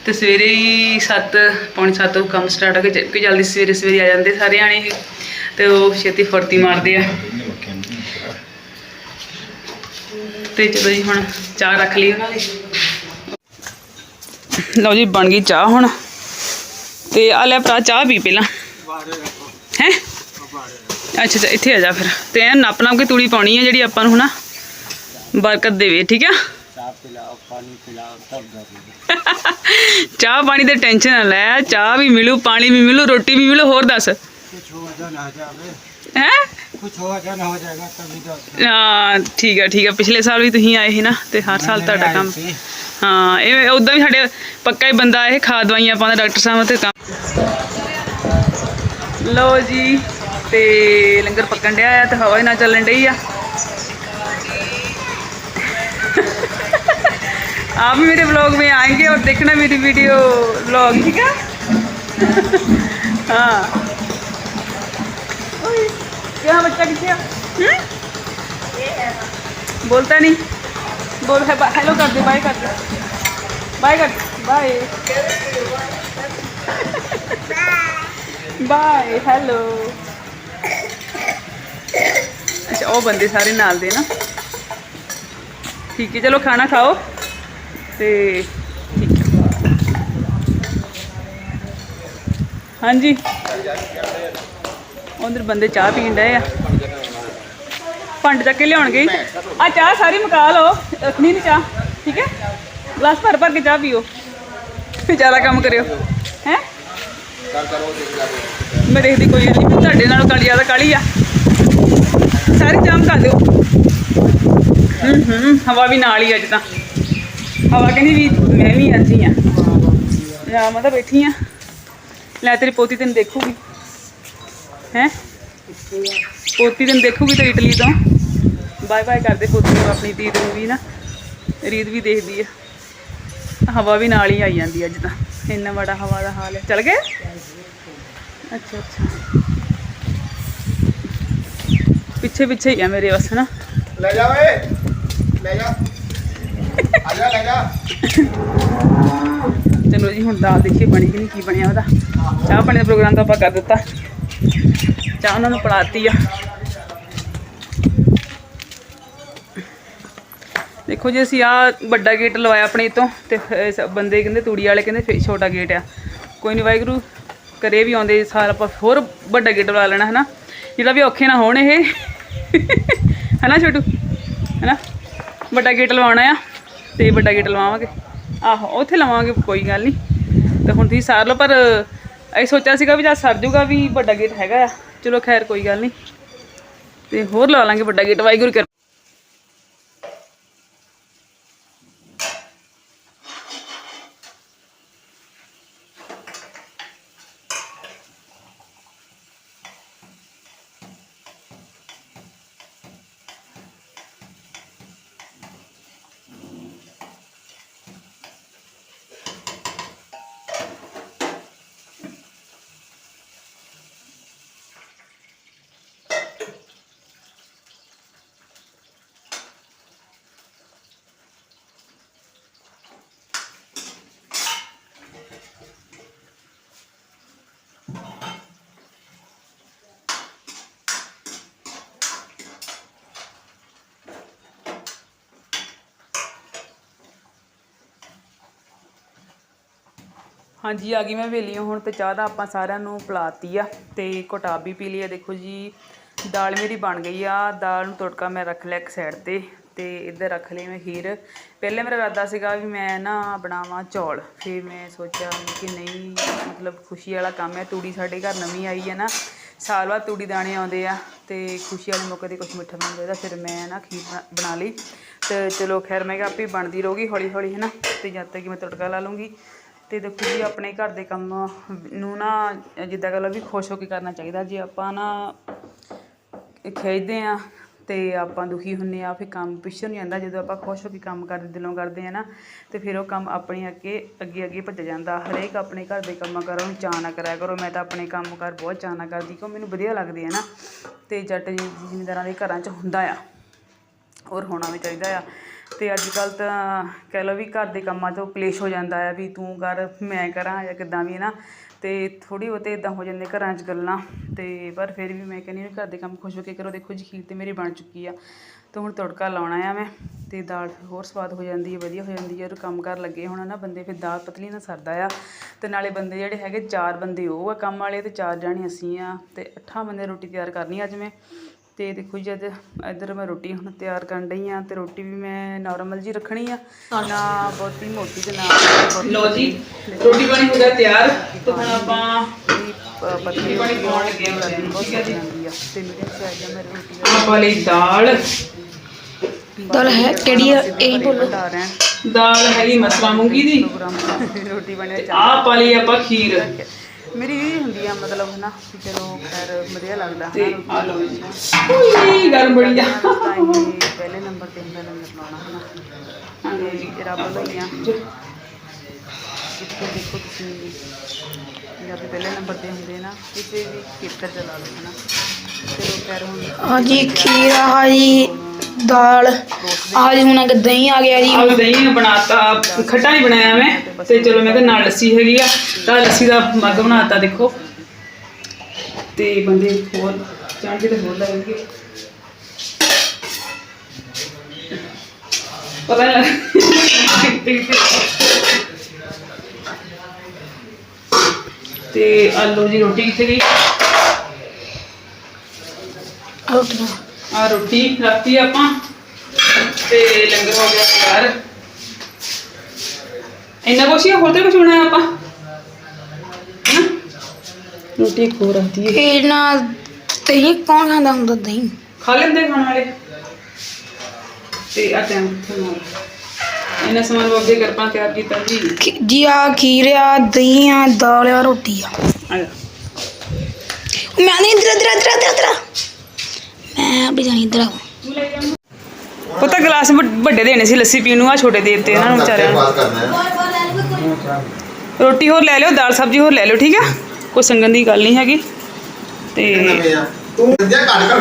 ਤੇ ਸਵੇਰੇ ਹੀ 7 ਪੌਣੇ 7 ਤੋਂ ਕੰਮ ਸਟਾਰਟ ਹੋ ਕੇ ਕਿ ਜਲਦੀ ਸਵੇਰੇ ਸਵੇਰੇ ਆ ਜਾਂਦੇ ਸਾਰੇ ਜਾਣੇ ਇਹ। ਤੇ ਉਹ ਛੇਤੀ ਫੁਰਤੀ ਮਾਰਦੇ ਆ। ਤੇ ਚਲੋ ਜੀ, ਹੁਣ ਚਾਹ ਰੱਖ ਲਈ ਉਹਨਾਂ ਲਈ। ਲਓ ਜੀ, ਬਣ ਗਈ ਚਾਹ ਹੁਣ। ਤੇ ਆ ਲੈ ਭਰਾ, ਚਾਹ ਪੀ ਪਹਿਲਾਂ। ਹੈ? ਅੱਛਾ ਅੱਛਾ ਇੱਥੇ ਆ ਜਾ ਫਿਰ। ਤੇ ਐ ਨੱਪ ਨੱਪ ਕੇ ਤੂੜੀ ਪਾਉਣੀ ਹੈ ਜਿਹੜੀ ਆਪਾਂ ਨੂੰ ਹਨਾ? ਬਰਕਤ ਦੇਵੇ ਠੀਕ ਆ? ਚਾਹ ਪਾਣੀ ਦੇ ਟੈਨਸ਼ਨ ਨਾ ਲੈ ਚਾਹ ਵੀ ਮਿਲੂ ਪਾਣੀ ਵੀ ਮਿਲੂ ਰੋਟੀ ਵੀ ਮਿਲੂ ਹੋਰ ਦੱਸ। ਕੁਝ ਹੈ? ਹਾਂ ਠੀਕ ਆ ਪਿਛਲੇ ਸਾਲ ਵੀ ਤੁਸੀਂ ਆਏ ਸੀ ਨਾ ਤੇ ਹਰ ਸਾਲ ਤੁਹਾਡਾ ਕੰਮ ਹਾਂ ਇਹ ਉਦਾਂ ਵੀ ਸਾਡੇ ਪੱਕਾ ਹੀ ਬੰਦਾ ਇਹ ਖਾਦ ਦਵਾਈਆਂ ਪਾਉਂਦਾ ਡਾਕਟਰ ਸਾਹਿਬ ਤੇ ਕੰਮ ਲੋ ਜੀ। ਤੇ ਲੰਗਰ ਪੱਕਣ ਡਿਆ ਆ ਤੇ ਹਵਾ ਹੀ ਨਾ ਚੱਲਣ ਡਈ ਆ आप भी मेरे ब्लॉग में आएंगे और देखना मेरी वीडियो ब्लॉग ठीक है हाँ ओए, क्या बच्चा किसे हम्म? बोलता नहीं बोल है हेलो कर दे बाय कर दे बाय कर बाय ਬਾਏ ਹੈਲੋ ਅੱਛਾ, ਉਹ ਬੰਦੇ ਸਾਰੇ ਨਾਲ ਦੇ ਨਾ। ਠੀਕ ਹੈ, ਚਲੋ ਖਾਣਾ ਖਾਓ ਤੇ ਠੀਕ ਹੈ। ਹਾਂਜੀ। ਉਧਰ ਬੰਦੇ ਚਾਹ ਪੀਣ ਡਏ ਆ। ਭੰਡ ਚੱਕ ਕੇ ਲਿਆਉਣਗੇ ਆ ਚਾਹ ਸਾਰੀ ਮੁਕਾ ਲਓ, ਰੱਖਣੀ ਨਹੀਂ ਚਾਹ, ਠੀਕ ਹੈ? ਗਲਾਸ ਭਰ ਭਰ ਕੇ ਚਾਹ ਪੀਓ। ਫਿਰ ਜ਼ਿਆਦਾ ਕੰਮ ਕਰਿਓ। ਹੈ? ਮੈਂ ਦੇਖਦੀ ਕੋਈ ਨਹੀਂ ਵੀ ਤੁਹਾਡੇ ਨਾਲੋਂ ਕਾਲੀ ਜ਼ਿਆਦਾ ਕਾਲੀ ਆ। ਸਾਰੀ ਜਾਮ ਕਰ ਦਿਓ। ਹੂੰ ਹੂੰ ਹਵਾ ਵੀ ਨਾਲ ਹੀ ਅੱਜ ਤਾਂ। ਹਵਾ ਕਹਿੰਦੀ ਵੀ ਮੈਂ ਵੀ ਅੱਜ ਹੀ ਆ। ਨਾ ਮੈਂ ਤਾਂ ਬੈਠੀ ਆ। ਲੈ ਤੇਰੀ ਪੋਤੀ ਤੈਨੂੰ ਦੇਖੂਗੀ। ਹੈ? ਪੋਤੀ ਤੈਨੂੰ ਦੇਖੂਗੀ ਤੇ ਇਟਲੀ ਤੋਂ। ਬਾਏ ਬਾਏ ਕਰਦੇ ਪੋਤੀ ਨੂੰ, ਆਪਣੀ ਦੀਦ ਨੂੰ ਵੀ ਨਾ। ਰੀਤ ਵੀ ਦੇਖਦੀ ਆ। ਹਵਾ ਵੀ ਨਾਲ ਹੀ ਆਈ ਜਾਂਦੀ ਅੱਜ ਤਾਂ। ਇੰਨਾ ਬੜਾ ਹਵਾ ਦਾ ਹਾਲ ਹੈ। ਚਲ ਗਏ? ਅੱਛਾ ਅੱਛਾ। ਪਿੱਛੇ ਪਿੱਛੇ ਹੀ ਆ ਮੇਰੇ ਬਸ ਨਾ ਲੈ ਜਾ ਓਏ। ਲੈ ਜਾ। ਆ ਜਾ ਲੈ ਜਾ। ਚਲੋ ਜੀ ਹੁਣ ਦਾਲ ਦੇਖੀਏ ਬਣੀ ਕਿ ਨਹੀਂ ਕੀ ਬਣਿਆ ਉਹਦਾ। ਚਾਹ ਪਾਣੀ ਦਾ ਪ੍ਰੋਗਰਾਮ ਤਾਂ ਆਪਾਂ ਕਰ ਦਿੱਤਾ। ਚਾਹ ਉਹਨਾਂ ਨੂੰ ਪਿਲਾਤੀ ਆ। ਦੇਖੋ ਜੀ ਅਸੀਂ ਆ ਵੱਡਾ ਗੇਟ ਲਵਾਇਆ ਆਪਣੇ ਤੋਂ ਤੇ ਬੰਦੇ ਕਹਿੰਦੇ ਤੂੜੀ ਵਾਲੇ ਕਹਿੰਦੇ ਫੇ ਛੋਟਾ ਗੇਟ ਆ। ਕੋਈ ਨਹੀਂ ਵਾਹਿਗੁਰੂ ਕਰੇ ਵੀ ਆਉਂਦੇ ਸਾਲ ਆਪਾਂ ਹੋਰ ਵੱਡਾ ਗੇਟ ਲਵਾ ਲੈਣਾ ਹਨਾ? ਜਿਹੜਾ ਵੀ ਔਖੇ ਨਾ ਹੋਣ ਇਹ। ਹਨਾ ਛੋਟੂ? ਹਨਾ ਵੱਡਾ ਗੇਟ ਲਵਾਉਣਾ ਆ ਤੇ ਵੱਡਾ ਗੇਟ ਲਵਾਵਾਂਗੇ। ਆਹੋ, ਉੱਥੇ ਲਵਾਂਗੇ, ਕੋਈ ਗੱਲ ਨਹੀਂ ਤੇ ਹੁਣ ਤੁਸੀਂ ਸਾਰ ਲਓ, ਪਰ ਅਸੀਂ ਸੋਚਿਆ ਸੀਗਾ ਵੀ ਜਾਂ ਸਰ ਜੂਗਾ ਵੀ ਵੱਡਾ ਗੇਟ ਹੈਗਾ ਆ। ਚਲੋ ਖੈਰ, ਕੋਈ ਗੱਲ ਨਹੀਂ ਤੇ ਹੋਰ ਲਵਾ ਲਾਂਗੇ ਵੱਡਾ ਗੇਟ ਵਾਹਿਗੁਰੂ ਹਾਂਜੀ, ਆ ਗਈ ਮੈਂ ਵੇਲੀਓ ਹੁਣ ਤੇ ਚਾਹ ਦਾ ਆਪਾਂ ਸਾਰਿਆਂ ਨੂੰ ਪਿਲਾਤੀ ਆ ਤੇ ਘੁਟਾ ਵੀ ਪੀ ਲਈ ਆ। ਦੇਖੋ ਜੀ, ਦਾਲ ਮੇਰੀ ਬਣ ਗਈ ਆ। ਦਾਲ ਨੂੰ ਤੜਕਾ ਮੈਂ ਰੱਖ ਲਿਆ ਇੱਕ ਸਾਈਡ ਤੇ ਤੇ ਇੱਧਰ ਰੱਖ ਲਈ ਮੈਂ ਖੀਰ। ਪਹਿਲੇ ਮੇਰਾ ਇਰਾਦਾ ਸੀਗਾ ਵੀ ਮੈਂ ਨਾ ਬਣਾਵਾਂ ਚੌਲ। ਫਿਰ ਮੈਂ ਸੋਚਿਆ ਕਿ ਨਹੀਂ, ਮਤਲਬ ਖੁਸ਼ੀ ਵਾਲਾ ਕੰਮ ਹੈ। ਤੂੜੀ ਸਾਡੇ ਘਰ ਨਵੀਂ ਆਈ ਹੈ ਨਾ, ਸਾਲ ਬਾਅਦ ਤੂੜੀ ਦਾਣੇ ਆਉਂਦੇ ਆ ਤੇ ਖੁਸ਼ੀ ਵਾਲੇ ਮੌਕੇ ਤੇ ਕੁਝ ਮਿੱਠਾ ਬਣਾਉਣਾ ਚਾਹੀਦਾ ਫਿਰ ਮੈਂ ਨਾ ਖੀਰ ਬਣਾ- ਬਣਾ ਲਈ ਤੇ ਚਲੋ ਖੈਰ ਮੈਂ ਕਿਹਾ ਆਪੇ ਬਣਦੀ ਰਹੂਗੀ ਹੌਲੀ ਹੌਲੀ ਹੈ ਨਾ? ਤੇ ਜਦ ਤੱਕ ਕਿ ਮੈਂ ਤੜਕਾ ਲਾ ਲੂੰਗੀ ਅਤੇ ਦੇਖੋ ਜੀ, ਆਪਣੇ ਘਰ ਦੇ ਕੰਮ ਨੂੰ ਨਾ ਜਿੱਦਾਂ ਕਹਿ ਲਓ ਵੀ ਖੁਸ਼ ਹੋ ਕੇ ਕਰਨਾ ਚਾਹੀਦਾ। ਜੇ ਆਪਾਂ ਨਾ ਖਿੱਚਦੇ ਹਾਂ ਤੇ ਆਪਾਂ ਦੁਖੀ ਹੁੰਦੇ ਹਾਂ, ਫਿਰ ਕੰਮ ਪਿੱਛੇ ਨਹੀਂ ਜਾਂਦਾ। ਜਦੋਂ ਆਪਾਂ ਖੁਸ਼ ਹੋ ਕੇ ਕੰਮ ਕਰਦੇ, ਦਿਲੋਂ ਕਰਦੇ ਹਾਂ ਨਾ, ਤੇ ਫਿਰ ਉਹ ਕੰਮ ਆਪਣੇ ਅੱਗੇ ਅੱਗੇ ਅੱਗੇ ਭੱਜ ਜਾਂਦਾ। ਹਰੇਕ ਆਪਣੇ ਘਰ ਦੇ ਕੰਮਾਂ ਕਾਰਾਂ ਨੂੰ ਚਾਅ ਨਾ ਕਰਿਆ ਕਰੋ। ਮੈਂ ਤਾਂ ਆਪਣੇ ਕੰਮ ਕਾਰ ਬਹੁਤ ਚਾਅ ਨਾਲ ਕਰਦੀ ਕਿਉਂ? ਮੈਨੂੰ ਵਧੀਆ ਲੱਗਦੇ ਆ ਨਾ। ਅਤੇ ਜੱਟ ਜੀ ਜ਼ਿਮੀਂਦਾਰਾਂ ਦੇ ਘਰਾਂ 'ਚ ਹੁੰਦਾ ਆ। ਔਰ ਹੋਣਾ ਵੀ ਚਾਹੀਦਾ ਆ। ਅਤੇ ਅੱਜ ਕੱਲ੍ਹ ਤਾਂ ਕਹਿ ਲਓ ਵੀ ਘਰ ਦੇ ਕੰਮਾਂ 'ਚੋਂ ਕਲੇਸ਼ ਹੋ ਜਾਂਦਾ ਆ ਵੀ ਤੂੰ ਕਰ, ਮੈਂ ਕਰਾਂ ਜਾਂ ਕਿੱਦਾਂ ਵੀ ਹੈ ਨਾ ਅਤੇ ਥੋੜ੍ਹੀ ਬਹੁਤੇ ਇੱਦਾਂ ਹੋ ਜਾਂਦੇ ਘਰਾਂ 'ਚ ਗੱਲਾਂ ਅਤੇ ਪਰ ਫਿਰ ਵੀ ਮੈਂ ਕਹਿੰਦੀ ਹਾਂ ਘਰ ਦੇ ਕੰਮ ਖੁਸ਼ ਹੋ ਕੇ ਕਰੋ, ਦੇਖੋ ਜੀ ਖੀਰ ਤਾਂ ਮੇਰੀ ਬਣ ਚੁੱਕੀ ਆ। ਤੇ ਹੁਣ ਤੜਕਾ ਲਾਉਣਾ ਆ ਮੈਂ ਅਤੇ ਦਾਲ ਫਿਰ ਹੋਰ ਸਵਾਦ ਹੋ ਜਾਂਦੀ ਹੈ ਵਧੀਆ ਹੋ ਜਾਂਦੀ ਹੈ ਔਰ ਕੰਮ ਕਰ ਲੱਗੇ ਹੁਣ ਨਾ ਬੰਦੇ ਫਿਰ ਦਾਲ ਪਤਲੀ ਨਾ ਸਰਦਾ ਆ। ਅਤੇ ਨਾਲੇ ਬੰਦੇ ਜਿਹੜੇ ਹੈਗੇ ਚਾਰ ਬੰਦੇ, ਉਹ ਆ ਕੰਮ ਵਾਲੇ ਅਤੇ ਚਾਰ ਜਾਣੇ ਅਸੀਂ ਆ ਅਤੇ ਅੱਠਾਂ ਬੰਦੇ ਰੋਟੀ ਤਿਆਰ ਕਰਨੀ ਅੱਜ ਮੈਂ। ਤੇ ਦੇਖੋ ਜੀ ਅੱਜ ਇੱਧਰ ਮੈਂ ਰੋਟੀ ਹੁਣ ਤਿਆਰ ਕਰਨ ਡਈ ਆ ਤੇ ਰੋਟੀ ਵੀ ਮੈਂ ਨਾਰਮਲ ਜੀ ਰੱਖਣੀ ਆ। ਨਾ ਬਹੁਤੀ ਮੋਟੀ ਤੇ ਨਾ ਬਹੁਤੀ ਲੋ ਜੀ ਰੋਟੀ ਬਣੀ ਹੋ ਗਿਆ ਤਿਆਰ ਤੇ ਹੁਣ ਆਪਾਂ ਪਤਲੀ ਬਣੀ ਪਾਉਣ ਲੱਗੇ ਹਾਂ। ਠੀਕ ਹੈ ਜੀ। ਤੇ ਮੇਰੇ ਸਾਈਜ਼ ਆ ਮੇਰੀ ਰੋਟੀ ਦਾ। ਆਪਾਂ ਲਈ ਦਾਲ। ਦਾਲ ਹੈ ਕਿਹੜੀ ਇਹ ਬੋਲੋ। ਦਾਲ ਹੈਗੀ ਮਸਲਾ ਮੂੰਗੀ ਦੀ। ਰੋਟੀ ਬਣਿਆ ਆਹ ਪਾ ਲਈ ਆਪਾਂ ਖੀਰ। ਮੇਰੀ ਇਹ ਹੁੰਦੀ ਆ ਮਤਲਬ ਹਨਾ ਵੀ ਚਲੋ ਖੈਰ ਵਧੀਆ ਲੱਗਦਾ ਤੇ ਆ ਲਓ ਜੀ। ਉਈ ਗਰਮ ਬੜੀ ਆ। ਤਾਂ ਇਹ ਪਹਿਲੇ ਨੰਬਰ ਤੇ ਹੁੰਦਾ ਲੰਗਰ ਲਾਉਣਾ ਹਨਾ। ਹਾਂਜੀ। ਰੱਬ ਲਈਆਂ ਜਿੱਥੇ ਦੇਖੋ ਤੁਸੀਂ ਪੰਜਾਬੀ ਪਹਿਲੇ ਨੰਬਰ ਤੇ ਹੁੰਦੇ ਨਾ ਕਿਸੇ ਵੀ ਖੇਤਰ ਚ ਲਾ ਲਓ ਹਨਾ। ਚਲੋ ਖੈਰ ਹੁਣ ਹਾਂਜੀ ਖੀਰ ਆ ਜੀ। ਦਾਲ। ਆ ਜੀ ਹੁਣ ਅੱਗੇ ਦਹੀਂ ਆ ਗਿਆ ਜੀ। ਆਹ ਦਹੀਂ ਬਣਾਤਾ। ਖੱਟਾ ਨਹੀਂ ਬਣਾਇਆ ਮੈਂ। ਤੇ ਚਲੋ ਮੈਂ ਕਿਹਾ ਨਾਲ ਲੱਸੀ ਹੈਗੀ ਆ। ਤਾਂ ਲੱਸੀ ਦਾ ਮੱਗ ਬਣਾਤਾ ਦੇਖੋ। ਤੇ ਬੰਦੇ ਹੋਰ ਚਾਂਦੇ ਤੇ ਹੋਰ ਲੱਗਣਗੇ ਪਤਾ ਨਹੀਂ ਤੇ ਆਲੂ ਦੀ ਰੋਟੀ ਕਿੱਥੇ ਗਈ? ਰੋਟੀਆਂ ਆ ਰੋਟੀ ਰੱਖਤੀ ਆਪਾਂ ਤੇ ਲੰਗਰ ਹੋ ਗਿਆ ਤਿਆਰ। ਇੰਨਾ ਕੁਛ ਹੀ ਆ, ਹੋਰ ਤੇ ਕੁਛ ਬਣਾਇਆ ਆਪਾਂ? ਹੈਨਾ? ਰੋਟੀ ਹੋਰ ਰੱਖਤੀ ਹੈ ਇਹ ਨਾ ਦਹੀਂ ਕੌਣ ਖਾਂਦਾ ਹੁੰਦਾ ਦਹੀਂ? ਖਾ ਲੈਂਦੇ ਖਾਣ ਵਾਲੇ। ਤੇ ਆ ਟਾਈਮ ਨਾਲ। ਇਹਨਾਂ ਸਮਾਨ ਅੱਗੇ ਕਰਪਾਂ ਤਿਆਰ ਕੀਤਾ ਜੀ। ਖੀ- ਜੀ ਆ ਖੀਰ ਆ ਦਹੀਂ ਆ ਦਾਲ ਆ ਰੋਟੀ ਆ। ਆ ਜਾ। ਮੈਂ ਨਹੀਂ ਇਧਰ ਇਧਰ ਇਧਰ ਇਧਰ। ਮੈਂ ਵੀ ਜਾਣੀ ਇਧਰ ਪੁੱਤ ਗਲਾਸ ਵੱਡ- ਦੇਣੇ ਸੀ ਲੱਸੀ ਪੀਣ ਨੂੰ ਆ ਛੋਟੇ ਦੇ ਦਿੱਤੇ ਇਹਨਾਂ ਨੂੰ ਵਿਚਾਰਿਆਂ ਨੂੰ। ਰੋਟੀ ਹੋਰ ਲੈ ਲਿਓ ਦਾਲ ਸਬਜ਼ੀ ਹੋਰ ਲੈ ਲਿਓ ਠੀਕ ਆ? ਕੋਈ ਸੰਗਨ ਦੀ ਗੱਲ ਨਹੀਂ ਹੈਗੀ। ਤੇ ਆ? ਤੂੰ ਜਿਆ ਕੱਢ ਕਰ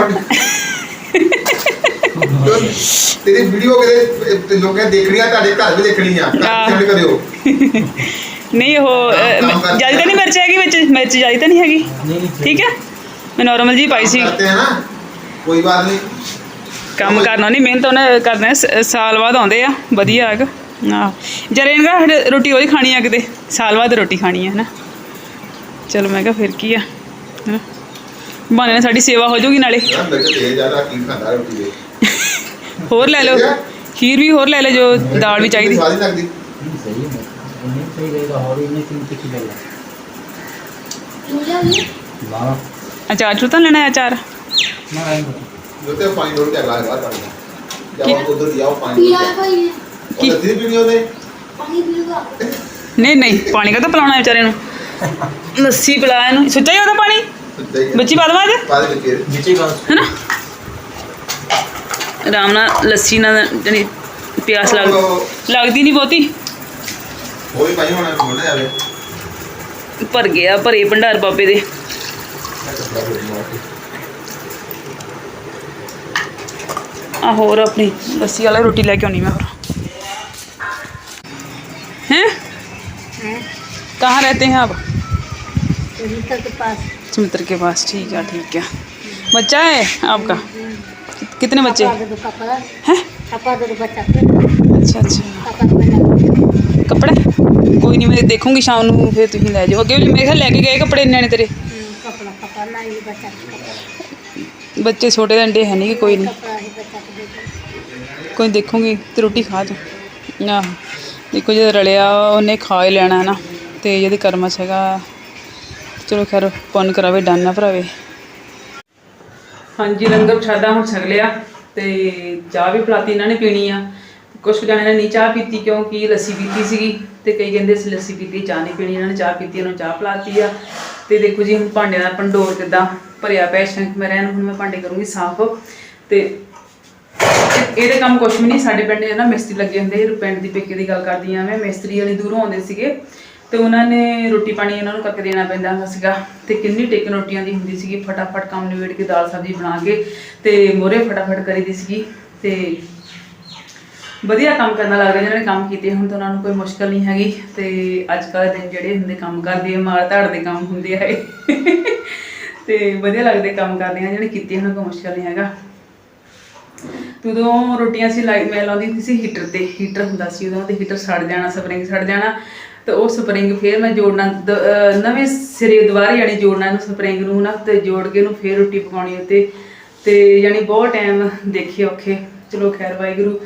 ਤੇਰੀ ਵੀਡੀਓ ਕਿਤੇ ਲੋਕਾਂ ਦੇਖਣੀਆਂ ਤੁਹਾਡੇ ਘਰ ਵੀ ਦੇਖਣੀ ਆ। ਹਾਂ। ਕਮੈਂਟ ਕਰਿਓ। ਨਹੀਂ ਉਹ ਜ਼ਿਆਦਾ ਨਹੀਂ ਮਿਰਚ ਹੈਗੀ ਵਿੱਚ ਮਿਰਚ ਜ਼ਿਆਦਾ ਤਾਂ ਨਹੀਂ ਹੈਗੀ। ਠੀਕ ਹੈ ਮੈਂ ਨਾਰਮਲ ਜੀ ਪਾਈ ਸੀ। ਨਾ। ਕੋਈ ਬਾਤ ਨਹੀਂ ਕੰਮ ਕਰਨਾ ਨਹੀਂ ਮਿਹਨਤ ਉਹਨੇ ਕਰਨਾ ਸ- ਸਾਲ ਬਾਅਦ ਆਉਂਦੇ ਆ ਵਧੀਆ ਹੈਗਾ ਆਹ ਜਰੇ ਇਹਨਾਂ ਰੋਟੀ ਉਹੀ ਖਾਣੀ ਆ ਕਿਤੇ ਸਾਲ ਬਾਅਦ ਰੋਟੀ ਖਾਣੀ ਹੈ ਨਾ ਚਲੋ ਮੈਂ ਕਿਹਾ ਫਿਰ ਕੀ ਆ ਹੈਨਾ ਬਹਾਨੇ ਨਾਲ ਸਾਡੀ ਸੇਵਾ ਹੋ ਜਾਊਗੀ ਨਾਲੇ <laughs> ਯਾਰ ਮੇਰੇ ਤੇ ਜ਼ਿਆਦਾ ਕੀ ਖਾਂਦਾ ਰੋਟੀ ਦੇ ਹੋਰ ਲੈ ਲਓ ਖੀਰ ਵੀ ਹੋਰ ਲੈ ਲਓ ਜੋ ਦਾਲ ਵੀ ਚਾਹੀਦੀ ਸਵਾਦ ਹੀ ਲੱਗਦੀ सही है नहीं सही रहेगा और इन्हें तीन तिखी लगेगा बाबा ਅਚਾਰ ਚੁਰ ਤਾਂ ਲੈਣਾ ਹੈ ਅਚਾਰ ना आएंगे ਜੋ ਤੇ ਪਾਣੀ ਡੋਲ ਕੇ ਅਗਲਾ ਬਾਹਰ ਪਾਣੀ ਕੀ? ਜਾਓ ਉਧਰ ਜਾਓ ਪਾਣੀ ਪੀਆ ਭਾਈ ਕੀ? ਉਹ ਲੱਸੀ ਪੀਣੀ ਉਹਨੇ ਪਾਣੀ ਪੀਊਗਾ ਨਹੀਂ ਨਹੀਂ ਪਾਣੀ ਕਾ ਤਾਂ ਪਿਲਾਉਣਾ ਵਿਚਾਰੇ ਨੂੰ ਲੱਸੀ ਪਿਲਾ ਇਹਨੂੰ ਸੁੱਚਾ ਹੀ ਉਹਦਾ ਪਾਣੀ ਸੁੱਤਾ ਹੀ ਬੱਚੀ ਪਾ ਦਵਾਂ ਇਹਦੇ ਬਾਅਦ ਵਿੱਚ ਫਿਰ नीचे बात ਹੈਨਾ ਆਰਾਮ ਨਾਲ ਲੱਸੀ ਨਾਲ ਜਿਹੜੀ ਪਿਆਸ ਲੱਗ ਲੱਗਦੀ ਨਹੀਂ ਬਹੁਤੀ ਹੋਈ ਭਾਈ ਹੁਣ ਹੋਣਾ ਜਾਵੇ ਭਰ ਗਿਆ ਭਰੇ ਭੰਡਾਰ ਬਾਬੇ ਦੇ ਆ ਹੋਰ ਆਪਣੀ ਲੱਸੀ ਵਾਲਾ ਰੋਟੀ ਲੈ ਕੇ ਆਉਣੀ ਮੈਂ ਹੋਰ हैं कहाँ रहते हैं आप के पास सुमित्र के पास ठीक है ठीक है बच्चा है आपका कि- कितने बच्चे कपड़ा हैं कपड़ा दे बच्चा को अच्छा अच्छा कपड़ा पहना ਕੱਪੜੇ ਕੋਈ ਨਹੀਂ ਮੈਂ ਦੇਖੂੰਗੀ ਸ਼ਾਮ ਨੂੰ ਫਿਰ ਤੁਸੀਂ ਲੈ ਜਾਓ ਅੱਗੇ ਵੀ ਮੇਰੇ ਖਿਆਲ ਲੈ ਕੇ ਗਏ ਕੱਪੜੇ ਨਿਆਣੇ ਤੇਰੇ कपड़ा कपड़ा ना ही बच्चा को कपड़ा ਬੱਚੇ ਛੋਟੇ ਦੇ ਅੰਡੇ ਹੈ ਨਹੀਂ ਕਿ ਕੋਈ ਨਹੀਂ कपड़ा ही बच्चा को दे ਕੋਈ ਨੀ ਦੇਖੂੰਗੀ, ਤੇ ਰੋਟੀ ਖਾ ਜਾ ਆਹ, ਦੇਖੋ ਜੇ ਰਲਿਆ, ਉਹਨੇ ਖਾ ਹੀ ਲੈਣਾ ਨਾ। ਤੇ ਜਿਹਦੇ ਕਰਮਾਂ 'ਚ ਹੈਗਾ, ਚਲੋ ਖੈਰ, ਪੁੰਨ ਕਰਾਵੇ, ਡਨ ਨਾ ਭਰਾਵੇ। ਹਾਂਜੀ ਲੰਗਰ ਪ੍ਰਸ਼ਾਦਾ ਹੁਣ ਛਕ ਲਿਆ। ਤੇ ਚਾਹ ਵੀ ਪਲਾਤੀ, ਇਹਨਾਂ ਨੇ ਪੀਣੀ ਆ। ਕੁਝ ਜਣਿਆਂ ਨੇ ਨਹੀਂ ਚਾਹ ਪੀਤੀ ਕਿਉਂਕਿ ਲੱਸੀ ਪੀਤੀ ਸੀਗੀ। ਤੇ ਕਈ ਕਹਿੰਦੇ ਸੀ ਲੱਸੀ ਪੀਤੀ, ਚਾਹ ਨਹੀਂ ਪੀਣੀ, ਇਹਨਾਂ ਨੇ ਚਾਹ ਪੀਤੀ, ਇਹਨਾਂ ਨੂੰ ਚਾਹ ਪਲਾਤੀ ਆ। ਤੇ ਦੇਖੋ ਜੀ, ਹੁਣ ਭਾਂਡਿਆਂ ਦਾ ਪੰਡੋਰ ਕਿਦਾਂ ਭਰਿਆ ਪਿਆ, ਸ਼ੰਖ ਮੈਂ ਰਹਿਣ ਹੁਣ ਮੈਂ ਭਾਂਡੇ ਕਰੂੰਗੀ ਸਾਫ਼। ਤੇ ਇਹ- ਇਹਦੇ ਕੰਮ ਕੁਛ ਵੀ ਨਹੀਂ, ਸਾਡੇ ਪਿੰਡ ਨਾ ਮਿਸਤਰੀ ਲੱਗੇ ਹੁੰਦੇ ਇਹ ਪਿੰਡ ਦੀ ਪੇਕੇ ਦੀ ਗੱਲ ਕਰਦੀ ਆ ਮੈਂ, ਮਿਸਤਰੀ ਵਾਲੀ ਦੂਰੋਂ ਆਉਂਦੇ ਸੀਗੇ। ਤੇ ਉਹਨਾਂ ਨੇ ਰੋਟੀ ਪਾਣੀ ਇਹਨਾਂ ਨੂੰ ਕਰਕੇ ਦੇਣਾ ਪੈਂਦਾ ਹੁੰਦਾ ਸੀਗਾ। ਤੇ ਕਿੰਨੀ ਟਿਕ ਰੋਟੀਆਂ ਦੀ ਹੁੰਦੀ ਸੀਗੀ, ਫਟਾਫਟ ਕੰਮ ਨਿਬੇੜ ਕੇ ਦਾਲ ਸਬਜ਼ੀ ਬਣਾ ਕੇ ਤੇ ਮੋਰੇ ਫਟਾਫਟ ਕਰੀਦੀ ਸੀਗੀ। ਤੇ ਵਧੀਆ ਕੰਮ ਕਰਨਾ ਲੱਗਦਾ, ਜਿਹਨਾਂ ਨੇ ਕੰਮ ਕੀਤੇ ਹੁਣ ਤਾਂ ਉਹਨਾਂ ਨੂੰ ਕੋਈ ਮੁਸ਼ਕਲ ਨਹੀਂ ਹੈਗੀ। ਤੇ ਅੱਜ ਕੱਲ੍ਹ ਦਿਨ ਜਿਹੜੇ ਹੁੰਦੇ ਕੰਮ ਕਰਦੇ ਆ, ਮਾਰ ਧਾੜ ਦੇ ਕੰਮ ਹੁੰਦੇ ਆ ਇਹ। ਤੇ ਵਧੀਆ ਲੱਗਦੇ ਕੰਮ ਕਰਦੇ ਆ ਜਿਹੜੇ ਕੀਤੇ ਉਹਨਾਂ ਕੋਈ ਮੁਸ਼ਕਲ ਨਹੀਂ ਹੈਗਾ। ਤੇ ਉਦੋਂ ਰੋਟੀਆਂ ਸੀ ਲਾਈ, ਮੈਂ ਲਾਉਂਦੀ ਹੁੰਦੀ ਸੀ ਹੀਟਰ ਤੇ, ਹੀਟਰ ਹੁੰਦਾ ਸੀ ਉਦੋਂ ਤੇ ਹੀਟਰ ਸੜ ਜਾਣਾ, ਸਪਰਿੰਗ ਸੜ ਜਾਣਾ, ਤੇ ਉਹ ਸਪਰਿੰਗ ਫੇਰ ਮੈਂ ਜੋੜਨਾ, ਦ- ਨਵੇਂ ਸਿਰੇ ਦੁਬਾਰਾ ਯਾਨੀ ਜੋੜਨਾ ਇਹਨੂੰ ਸਪਰਿੰਗ ਨੂੰ ਨਾ, ਤੇ ਜੋੜ ਕੇ ਇਹਨੂੰ ਫੇਰ ਰੋਟੀ ਪਕਾਉਣੀ ਉੱਤੇ ਤੇ ਯਾਨੀ ਬਹੁਤ ਟਾਈਮ ਦੇਖੇ ਔਖੇ। ਚਲੋ ਖੈਰ, ਵਾਹਿਗੁਰੂ,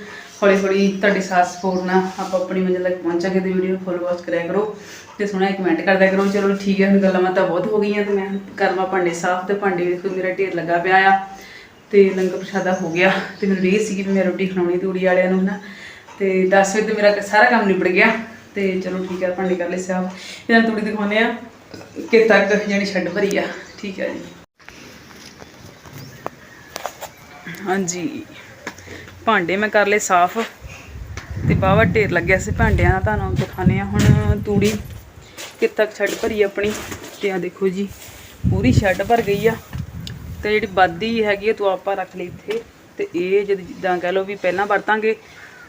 ਹੌਲੀ ਹੌਲੀ ਤੁਹਾਡੀ ਸਾਥ ਸਪੋਰਟ ਨਾਲ ਆਪਾਂ ਆਪਣੀ ਮੰਜ਼ਿਲ ਤੱਕ ਪਹੁੰਚਾਂਗੇ ਤੇ ਵੀਡੀਓ ਨੂੰ ਫੋਲੋ ਵਾਚ ਕਰਿਆ ਕਰੋ ਤੇ ਸੋਹਣਾ ਕਮੈਂਟ ਕਰਦਿਆ ਕਰੋ। ਚਲੋ ਠੀਕ ਹੈ, ਹੁਣ ਗੱਲਾਂ ਬਾਤਾਂ ਬਹੁਤ ਹੋ ਗਈਆਂ ਤੇ ਮੈਂ ਕਰਵਾ ਭਾਂਡੇ ਸਾਫ਼ ਤੇ ਭਾਂਡੇ ਵੇਖੋ, ਮੇਰਾ ਢੇਰ ਲੱਗਾ ਪਿਆ ਆ। ਤੇ ਲੰਗਰ ਪ੍ਰਸ਼ਾਦਾ ਹੋ ਗਿਆ ਤੇ ਮੈਨੂੰ ਰੀਝ ਸੀਗੀ ਵੀ ਮੈਂ ਰੋਟੀ ਖਵਾਉਣੀ ਤੂੜੀ ਵਾਲਿਆਂ ਨੂੰ ਨਾ ਤੇ 10 ਵਜੇ ਤੇ ਮੇਰਾ ਸਾਰਾ ਕੰਮ ਨਿਬੜ ਗਿਆ ਤੇ ਚਲੋ ਠੀਕ ਹੈ ਭਾਂਡੇ ਕਰ ਲਏ ਸਾਫ਼। ਇਹਨਾਂ ਤੂੜੀ ਦਿਖਾਉਂਦੇ ਆ ਕਿ ਤੱਕ ਜਾਨੀ ਛੱਡ ਭਰੀ ਆ। ਠੀਕ ਹੈ ਜੀ। ਹਾਂਜੀ। ਭਾਂਡੇ ਮੈਂ ਕਰ ਲਏ ਸਾਫ਼ ਤੇ ਬਾਵਾ ਢੇਰ ਲੱਗਿਆ ਸੀ ਭਾਂਡਿਆਂ ਦਾ, ਤੁਹਾਨੂੰ ਦਿਖਾਣੇ ਆ ਹੁਣ ਤੂੜੀ ਕਿ ਤੱਕ ਛੱਡ ਭਰੀ ਆਪਣੀ ਤੇ ਆ ਦੇਖੋ ਜੀ, ਪੂਰੀ ਛੱਡ ਭਰ ਗਈ ਆ। ਤੇ ਜਿਹੜੀ ਬਾਦੀ ਹੈਗੀ ਆ, ਤੂੰ ਆਪਾਂ ਰੱਖ ਲਈ ਇੱਥੇ। ਤੇ ਇਹ ਜਦ ਜਿੱਦਾਂ ਕਹਿ ਲਓ ਵੀ ਪਹਿਲਾਂ ਵਰਤਾਂਗੇ,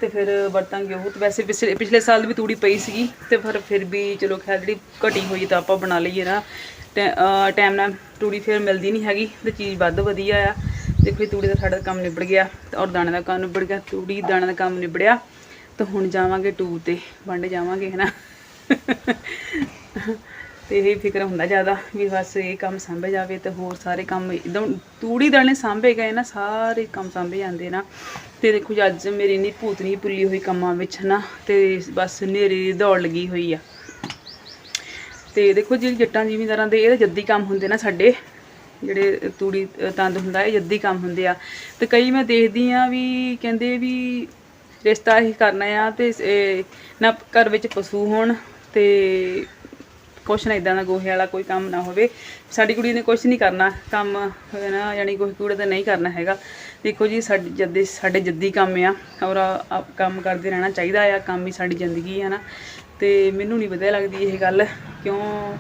ਤੇ ਫਿਰ ਵਰਤਾਂਗੇ ਉਹ। ਤੇ ਵੈਸੇ ਪਿਛਲੇ ਪਿਛਲੇ ਸਾਲ ਵੀ ਤੂੜੀ ਪਈ ਸੀਗੀ, ਤੇ ਫਿਰ ਫਿਰ ਵੀ ਚਲੋ ਖੈਰ ਜਿਹੜੀ ਘਟੀ ਹੋਈ ਤਾਂ ਆਪਾਂ ਬਣਾ ਲਈਏ ਨਾ। ਟਾਈਮ ਨਾਲ ਤੂੜੀ ਫਿਰ ਮਿਲਦੀ ਨਹੀਂ ਹੈਗੀ, ਤੇ ਚੀਜ਼ ਵੱਧ ਵਧੀਆ ਆ। ਦੇਖੋ ਇਹ ਤੂੜੀ ਦਾ ਸਾਡਾ ਕੰਮ ਨਿਬੜ ਗਿਆ, ਤੇ ਔਰ ਦਾਣੇ ਦਾ ਕੰਮ ਨਿਬੜ ਗਿਆ, ਤੂੜੀ, ਦਾਣੇ ਦਾ ਕੰਮ ਨਿਬੜਿਆ। ਤਾਂ ਹੁਣ ਜਾਵਾਂਗੇ ਟੂਰ ਤੇ, ਵੰਡ ਜਾਵਾਂਗੇ ਹੈ ਨਾ ਤੇ ਇਹ ਫਿਕਰ ਹੁੰਦਾ ਜ਼ਿਆਦਾ ਵੀ ਬਸ ਇਹ ਕੰਮ ਸਾਂਭੇ ਜਾਵੇ ਤੇ ਹੋਰ ਸਾਰੇ ਕੰਮ ਇਦਾਂ ਤੂੜੀ ਦਾਣੇ ਸਾਂਭੇ ਗਏ ਨਾ, ਸਾਰੇ ਕੰਮ ਸਾਂਭੇ ਜਾਂਦੇ ਨਾ। ਤੇ ਦੇਖੋ ਜੀ, ਅੱਜ ਮੇਰੀ ਨੀ ਭੂਤਨੀ ਪੁੱਲੀ ਹੋਈ ਕੰਮਾਂ ਵਿੱਚ ਨਾ, ਤੇ ਬਸ ਨੇਰੀ ਦੌੜ ਲੱਗੀ ਹੋਈ ਆ। ਤੇ ਦੇਖੋ ਜਿਹੜੀ ਜੱਟਾਂ ਜ਼ਿਮੀਂਦਾਰਾਂ ਦੇ ਇਹ ਤਾਂ ਜੱਦੀ ਕੰਮ ਹੁੰਦੇ ਨਾ ਸਾਡੇ, ਜਿਹੜੇ ਤੂੜੀ ਤੰਦ ਹੁੰਦਾ, ਇਹ ਜੱਦੀ ਕੰਮ ਹੁੰਦੇ ਆ। ਤੇ ਕਈ ਮੈਂ ਦੇਖਦੀ ਆ ਵੀ ਕਹਿੰਦੇ ਵੀ ਰਿਸ਼ਤਾ ਹੀ ਕਰਨਾ ਆ ਤੇ ਨਾ ਘਰ ਵਿੱਚ ਪਸ਼ੂ ਹੋਣ ਤੇ ਕੁਛ ਨਾ ਇਦਾਂ ਦਾ ਗੋਹੇ ਵਾਲਾ ਕੋਈ ਕੰਮ ਨਾ ਹੋਵੇ। ਸਾਡੀ ਕੁੜੀ ਨੇ ਕੁਛ ਨਹੀਂ ਕਰਨਾ। ਕੰਮ ਹੈ ਨਾ, ਯਾਨੀ ਕੋਈ ਕੁੜੀ ਤਾਂ ਨਹੀਂ ਕਰਨਾ ਹੈਗਾ। ਦੇਖੋ ਜੀ, ਸਾਡੇ ਜੱਦੀ ਸਾਡੇ ਜੱਦੀ ਕੰਮ ਆ, ਔਰ ਕੰਮ ਕਰਦੇ ਰਹਿਣਾ ਚਾਹੀਦਾ ਆ। ਕੰਮ ਹੀ ਸਾਡੀ ਜ਼ਿੰਦਗੀ ਆ ਨਾ। ਤੇ ਮੈਨੂੰ ਨਹੀਂ ਵਧੀਆ ਲੱਗਦੀ ਇਹ ਗੱਲ। ਕਿਉਂ?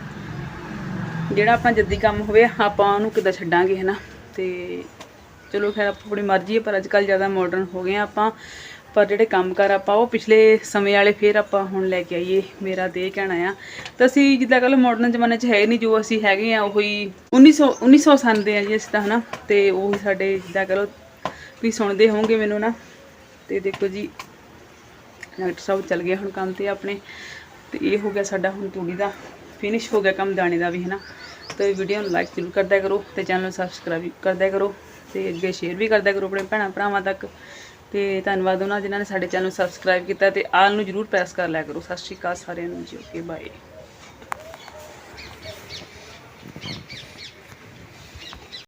ਜਿਹੜਾ ਆਪਣਾ ਜੱਦੀ ਕੰਮ ਹੋਵੇ, ਆਪਾਂ ਉਹਨੂੰ ਕਿੱਦਾਂ ਛੱਡਾਂਗੇ, ਹੈ ਨਾ? ਤੇ ਚਲੋ ਖੈਰ, ਆਪੋ ਆਪਣੀ ਮਰਜ਼ੀ ਹੈ ਪਰ ਅੱਜ ਕੱਲ੍ਹ ਜ਼ਿਆਦਾ ਮਾਡਰਨ ਹੋ ਗਏ ਆ ਆਪਾਂ। ਪਰ ਜਿਹੜੇ ਕੰਮ ਕਰ ਆਪਾਂ, ਉਹ ਪਿਛਲੇ ਸਮੇਂ ਵਾਲੇ ਫੇਰ ਆਪਾਂ ਹੁਣ ਲੈ ਕੇ ਆਈਏ, ਮੇਰਾ ਤੇ ਇਹ ਕਹਿਣਾ ਆ। ਤਾਂ ਅਸੀਂ ਜਿੱਦਾਂ ਕੱਲ ਮਾਡਰਨ ਜ਼ਮਾਨੇ 'ਚ ਹੈ ਨਹੀਂ ਜੋ ਅਸੀਂ ਹੈਗੇ ਆ, ਉਹੀ 1900 1900 ਸੰਨ ਦੇ ਆ ਜੀ ਅਸੀਂ ਤਾਂ ਹਨਾ, ਤੇ ਉਹੀ ਸਾਡੇ ਜਿੱਦਾਂ ਕਹ ਲਓ ਵੀ ਸੁਣਦੇ ਹੋਵੋਗੇ ਮੈਨੂੰ ਨਾ। ਤੇ ਦੇਖੋ ਜੀ, ਡਾਕਟਰ ਸਾਹਿਬ ਚੱਲ ਗਏ ਹੁਣ ਕੰਮ ਤੇ ਆਪਣੇ, ਤੇ ਇਹ ਹੋ ਗਿਆ ਸਾਡਾ ਹੁਣ ਤੂੜੀ ਦਾ ਫਿਨਿਸ਼ ਹੋ ਗਿਆ ਕੰਮ ਦਾਣੇ ਦਾ ਵੀ ਹੈ ਨਾ ਤੇ ਵੀਡੀਓ ਨੂੰ ਲਾਈਕ ਜ਼ਰੂਰ ਕਰਦਿਆ ਕਰੋ ਤੇ ਚੈਨਲ ਨੂੰ ਸਬਸਕ੍ਰਾਈਬ ਕਰਦਿਆ ਕਰੋ ਤੇ ਅੱਗੇ ਸ਼ੇਅਰ ਵੀ ਕਰਦਿਆ ਕਰੋ ਆਪਣੇ ਭੈਣਾਂ ਭਰਾਵਾਂ ਤੱਕ। ਤੇ ਧੰਨਵਾਦ ਉਹਨਾਂ ਜਿਨ੍ਹਾਂ ਨੇ ਸਾਡੇ ਚੈਨਲ ਨੂੰ ਸਬਸਕ੍ਰਾਈਬ ਕੀਤਾ ਤੇ ਆਲ ਨੂੰ ਜ਼ਰੂਰ ਪ੍ਰੈਸ ਕਰ ਲਿਆ ਕਰੋ। ਸਤਿ ਸ਼੍ਰੀ ਅਕਾਲ ਸਾਰਿਆਂ ਨੂੰ ਜੀ। Okay bye